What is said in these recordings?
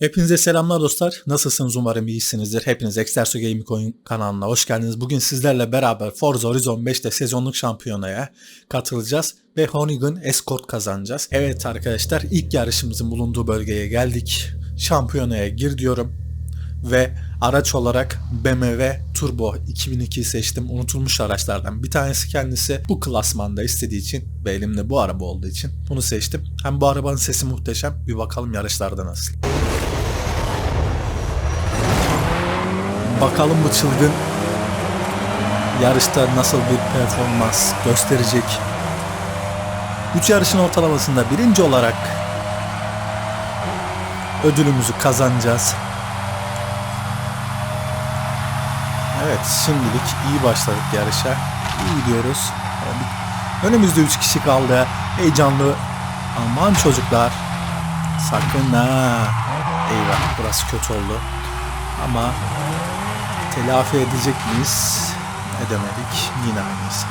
Hepinize selamlar dostlar. Nasılsınız umarım iyisinizdir. Hepiniz Exerso Gaming oyun kanalına hoş geldiniz. Bugün sizlerle beraber Forza Horizon 5'te sezonluk şampiyonaya katılacağız ve Honigan Escort kazanacağız. Evet arkadaşlar ilk yarışımızın bulunduğu bölgeye geldik. Şampiyonaya gir diyorum ve araç olarak BMW Turbo 2002'yi seçtim. Unutulmuş araçlardan bir tanesi kendisi. Bu klasmanda istediği için ve elimde bu araba olduğu için bunu seçtim. Hem bu arabanın sesi muhteşem. Bir bakalım yarışlarda nasıl. Bakalım bu çılgın yarışta nasıl bir performans gösterecek. 3 yarışın ortalamasında birinci olarak ödülümüzü kazanacağız. Evet şimdilik iyi başladık yarışa. İyi gidiyoruz. Önümüzde 3 kişi kaldı. Heyecanlı. Aman çocuklar. Sakın ha. Eyvah burası kötü oldu. Ama telafi edecek miyiz? Edemedik. Yine aynıyız.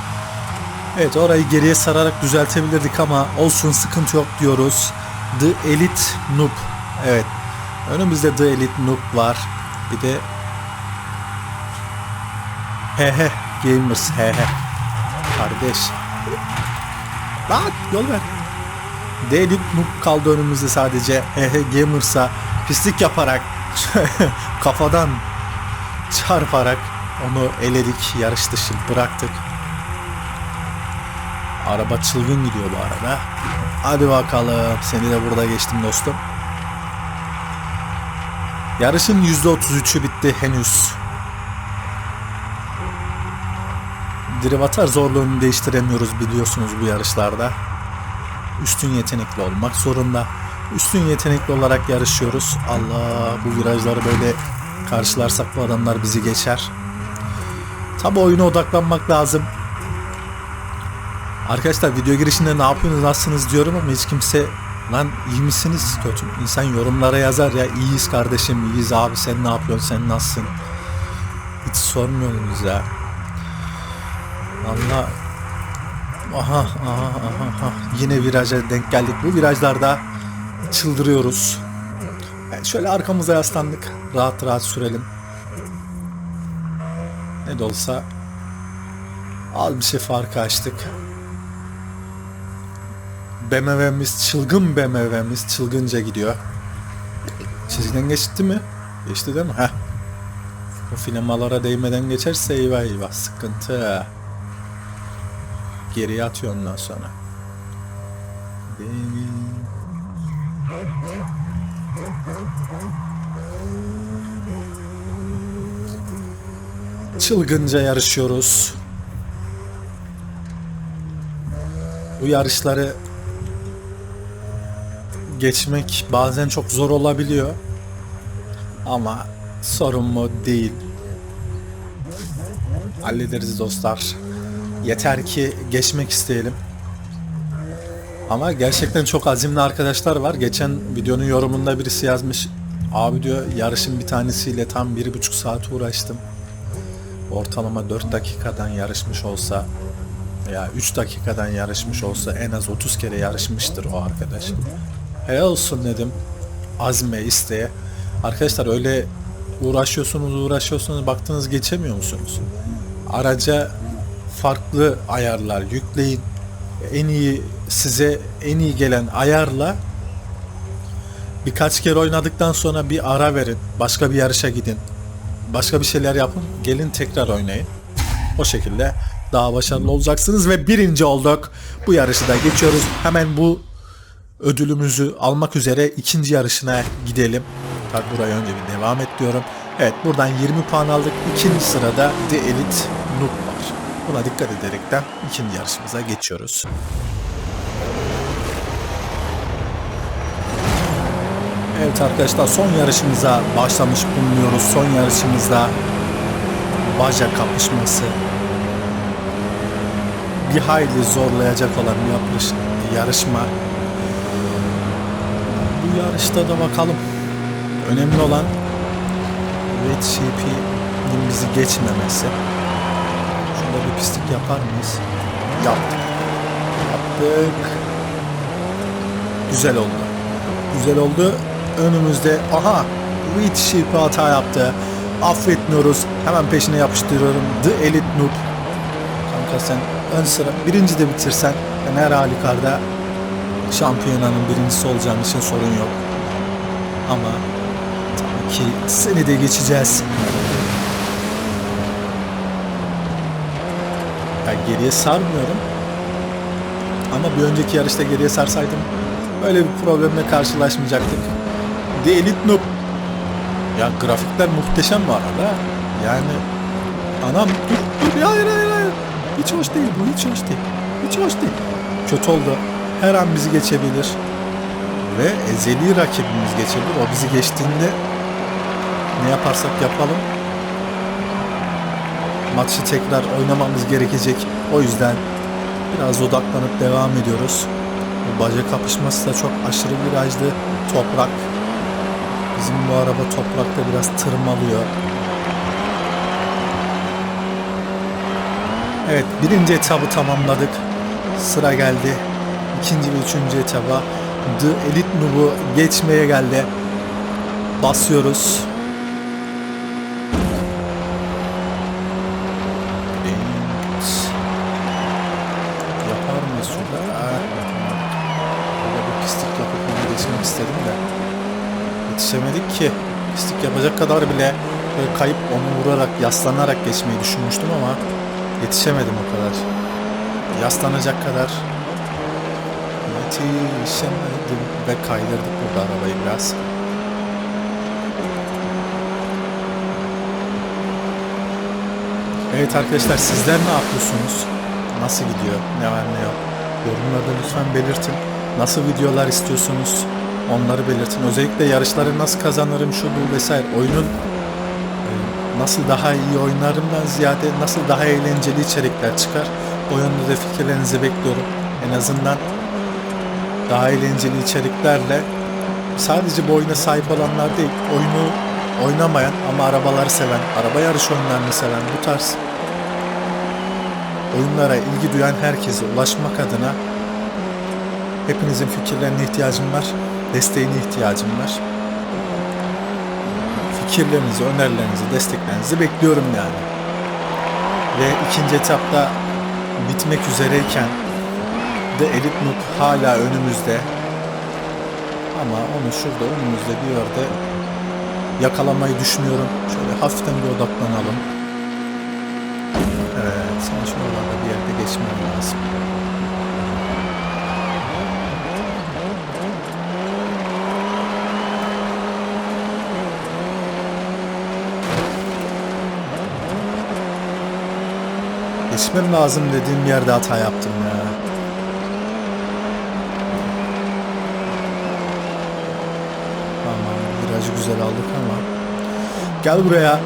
Evet orayı geriye sararak düzeltebilirdik ama olsun sıkıntı yok diyoruz. The Elite Noob. Evet. Önümüzde The Elite Noob var. Bir de He he Gamers he he. Kardeş. Lan yol ver. The Elite Noob kaldı önümüzde sadece. He he Gamers'a pislik yaparak kafadan çarparak onu eledik, yarış dışı bıraktık. Araba çılgın gidiyor bu arada. Hadi bakalım. Seni de burada geçtim dostum. Yarışın %33'ü bitti henüz. Drivatar zorluğunu değiştiremiyoruz biliyorsunuz bu yarışlarda. Üstün yetenekli olmak zorunda. Üstün yetenekli olarak yarışıyoruz. Allah bu virajları böyle karşılarsak bu adamlar bizi geçer. Tabi oyuna odaklanmak lazım. Arkadaşlar video girişinde ne yapıyorsunuz nasılsınız diyorum ama hiç kimse lan iyi misiniz kötü insan yorumlara yazar ya iyiyiz kardeşim iyiyiz abi sen ne yapıyorsun sen nasılsın hiç sormuyorsunuz ya Allah aha aha aha, aha. yine viraja denk geldik bu virajlarda çıldırıyoruz yani şöyle arkamıza yaslandık rahat rahat sürelim ne de olsa az bir şey farkı açtık BMW'miz çılgın BMW'miz çılgınca gidiyor. Çizgiden geçti mi? Geçti değil mi? Heh. O filamalara değmeden geçerse eyvah eyvah sıkıntı. Geriye atıyor ondan sonra. Benim... Çılgınca yarışıyoruz. Bu yarışları geçmek bazen çok zor olabiliyor. Ama sorun mu değil. Hallederiz dostlar. Yeter ki geçmek isteyelim. Ama gerçekten çok azimli arkadaşlar var. Geçen videonun yorumunda birisi yazmış. Abi diyor yarışın bir tanesiyle tam bir buçuk saat uğraştım. Ortalama 4 dakikadan yarışmış olsa ya 3 dakikadan yarışmış olsa en az 30 kere yarışmıştır o arkadaş. Helal olsun dedim. Azme, isteğe. Arkadaşlar öyle uğraşıyorsunuz uğraşıyorsunuz baktınız geçemiyor musunuz? Araca farklı ayarlar yükleyin. En iyi size en iyi gelen ayarla birkaç kere oynadıktan sonra bir ara verin. Başka bir yarışa gidin. Başka bir şeyler yapın. Gelin tekrar oynayın. O şekilde daha başarılı olacaksınız ve birinci olduk. Bu yarışı da geçiyoruz. Hemen bu ödülümüzü almak üzere ikinci yarışına gidelim. Tabi buraya önce bir devam et diyorum. Evet buradan 20 puan aldık. İkinci sırada The Elite Noob var. Buna dikkat ederekten ikinci yarışımıza geçiyoruz. Evet arkadaşlar son yarışımıza başlamış bulunuyoruz. Son yarışımızda baca kapışması bir hayli zorlayacak olan bir yapış, yarışma. Bu yarışta da bakalım. Önemli olan Red Sheep'in bizi geçmemesi. Şurada bir pislik yapar mıyız? Yaptık. Yaptık. Güzel oldu. Güzel oldu. Önümüzde. Aha Reed Sheep hata yaptı. Affetmiyoruz. Hemen peşine yapıştırıyorum. The Elite Noob. Kanka sen ön sıra birinci de bitirsen ben her halükarda şampiyonanın birincisi olacağım için sorun yok. Ama tabii ki seni de geçeceğiz. Ben geriye sarmıyorum. Ama bir önceki yarışta geriye sarsaydım öyle bir problemle karşılaşmayacaktık. The Elite Noob. Ya grafikler muhteşem bu arada. Yani anam dur dur hayır hayır hayır. Hiç hoş değil bu hiç hoş değil. Hiç hoş değil. Kötü oldu. Her an bizi geçebilir. Ve ezeli rakibimiz geçebilir. O bizi geçtiğinde ne yaparsak yapalım maçı tekrar oynamamız gerekecek. O yüzden biraz odaklanıp devam ediyoruz. Bu baca kapışması da çok aşırı virajlı. Toprak. Bizim bu araba toprakta biraz tırmalıyor. Evet birinci etabı tamamladık. Sıra geldi. İkinci ve üçüncü etaba. The Elite Noob'u geçmeye geldi. Basıyoruz. Evet. Yapar mıyız şurada? Tamam. Burada bir pislik yapıp onu geçmek istedim de. Yetişemedik ki. Pislik yapacak kadar bile böyle kayıp onu vurarak, yaslanarak geçmeyi düşünmüştüm ama yetişemedim o kadar. Yaslanacak kadar yetişemedim ve kaydırdık burada arabayı biraz. Evet arkadaşlar sizler ne yapıyorsunuz? Nasıl gidiyor? Ne var ne yok? Yorumlarda lütfen belirtin. Nasıl videolar istiyorsunuz? Onları belirtin. Özellikle yarışları nasıl kazanırım şu bu vesaire. Oyunun e, nasıl daha iyi oynarımdan ziyade nasıl daha eğlenceli içerikler çıkar. O yönde de fikirlerinizi bekliyorum. En azından daha eğlenceli içeriklerle sadece bu oyuna sahip olanlar değil, oyunu oynamayan ama arabaları seven, araba yarış oyunlarını seven bu tarz oyunlara ilgi duyan herkese ulaşmak adına hepinizin fikirlerine ihtiyacım var, desteğine ihtiyacım var. Fikirlerinizi, önerilerinizi, desteklerinizi bekliyorum yani. Ve ikinci etapta bitmek üzereyken The Elite Noob hala önümüzde. Ama onu şurada önümüzde bir yerde yakalamayı düşünüyorum. Şöyle hafiften bir odaklanalım. Evet, sana şuralarda bir yerde geçmem lazım. Geçmem lazım dediğim yerde hata yaptım ya. Tamam, virajı güzel aldık ama. Gel buraya.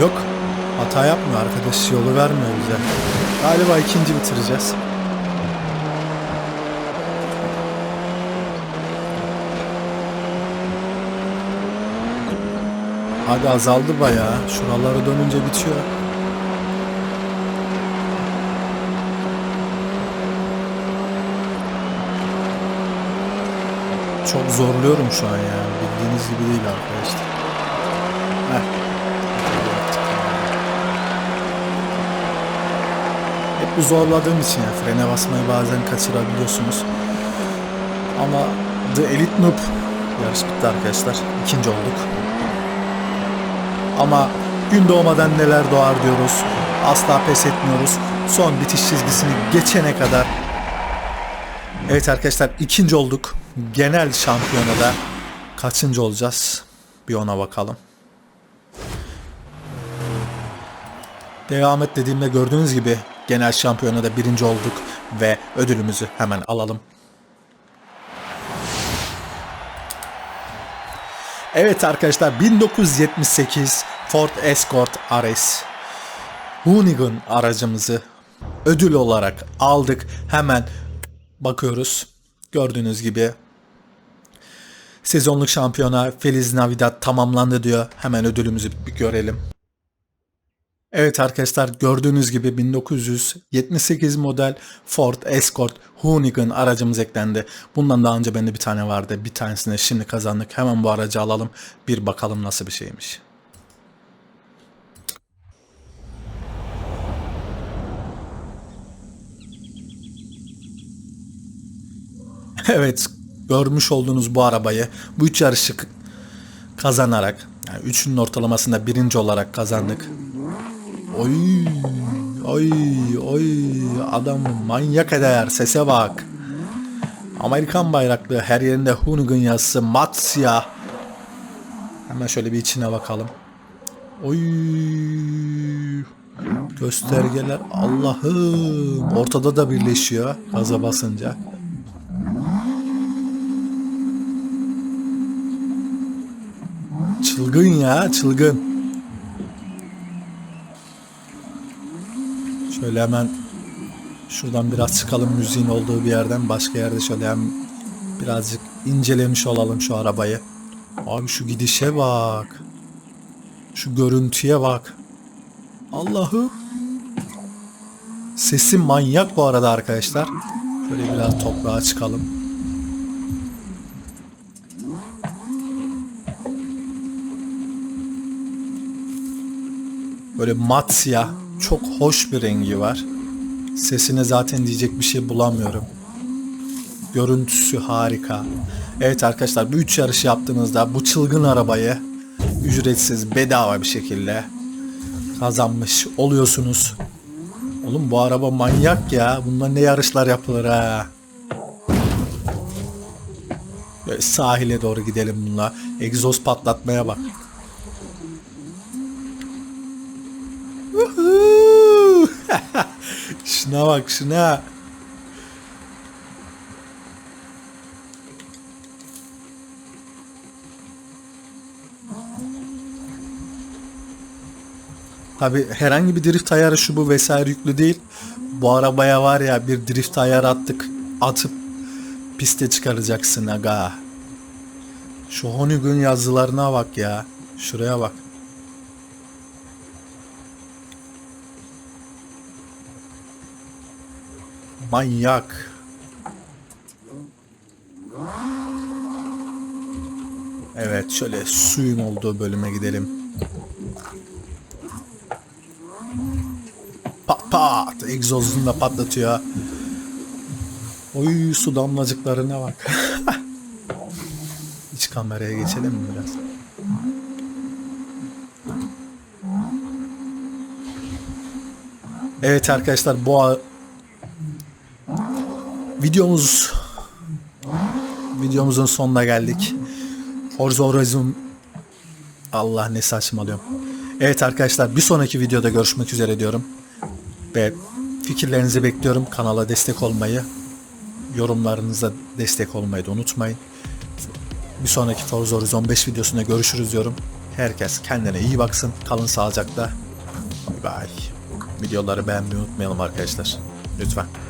Yok, hata yapmıyor arkadaş, yolu vermiyor bize. Galiba ikinci bitireceğiz. Hadi azaldı bayağı. Şuraları dönünce bitiyor. Çok zorluyorum şu an ya. Bildiğiniz gibi değil arkadaşlar. Heh. Hep bu zorladığım için ya. Frene basmayı bazen kaçırabiliyorsunuz. Ama The Elite Noob yarış bitti arkadaşlar. İkinci olduk. Ama gün doğmadan neler doğar diyoruz. Asla pes etmiyoruz. Son bitiş çizgisini geçene kadar. Evet arkadaşlar ikinci olduk. Genel şampiyonada kaçıncı olacağız? Bir ona bakalım. Devam et dediğimde gördüğünüz gibi genel şampiyonada birinci olduk ve ödülümüzü hemen alalım. Evet arkadaşlar 1978 Ford Escort RS Hoonigan aracımızı ödül olarak aldık. Hemen bakıyoruz. Gördüğünüz gibi sezonluk şampiyona Feliz Navidad tamamlandı diyor. Hemen ödülümüzü bir görelim. Evet arkadaşlar gördüğünüz gibi 1978 model Ford Escort Hoonigan aracımız eklendi. Bundan daha önce bende bir tane vardı. Bir tanesini şimdi kazandık. Hemen bu aracı alalım. Bir bakalım nasıl bir şeymiş. Evet görmüş olduğunuz bu arabayı bu üç yarışı kazanarak yani üçünün ortalamasında birinci olarak kazandık. Oy oy oy adam manyak eder sese bak. Amerikan bayraklı her yerinde Hoonigan yazısı mat siyah. Hemen şöyle bir içine bakalım. Oy göstergeler Allah'ım ortada da birleşiyor gaza basınca. Çılgın ya çılgın. Şöyle hemen şuradan biraz çıkalım müziğin olduğu bir yerden başka yerde şöyle hem birazcık incelemiş olalım şu arabayı. Abi şu gidişe bak. Şu görüntüye bak. Allah'ım. Sesi manyak bu arada arkadaşlar. Şöyle biraz toprağa çıkalım. Böyle mat siyah. Çok hoş bir rengi var. Sesine zaten diyecek bir şey bulamıyorum. Görüntüsü harika. Evet arkadaşlar bu üç yarış yaptığınızda bu çılgın arabayı ücretsiz bedava bir şekilde kazanmış oluyorsunuz. Oğlum bu araba manyak ya. Bundan ne yarışlar yapılır ha. Böyle sahile doğru gidelim bununla. Egzoz patlatmaya bak. Şuna bak şuna. Tabi herhangi bir drift ayarı şu bu vesaire yüklü değil. Bu arabaya var ya bir drift ayarı attık. Atıp piste çıkaracaksın aga. Şu Honig'un yazılarına bak ya. Şuraya bak. Manyak. Evet şöyle suyun olduğu bölüme gidelim. Pat pat egzozunu da patlatıyor. Oy su damlacıklarına bak. İç kameraya geçelim mi biraz? Evet arkadaşlar bu a- videomuz videomuzun sonuna geldik. Forza Horizon Allah ne saçmalıyorum. Evet arkadaşlar bir sonraki videoda görüşmek üzere diyorum. Ve fikirlerinizi bekliyorum. Kanala destek olmayı, yorumlarınıza destek olmayı da unutmayın. Bir sonraki Forza Horizon 5 videosunda görüşürüz diyorum. Herkes kendine iyi baksın. Kalın sağlıcakla. Bay bay. Videoları beğenmeyi unutmayalım arkadaşlar. Lütfen.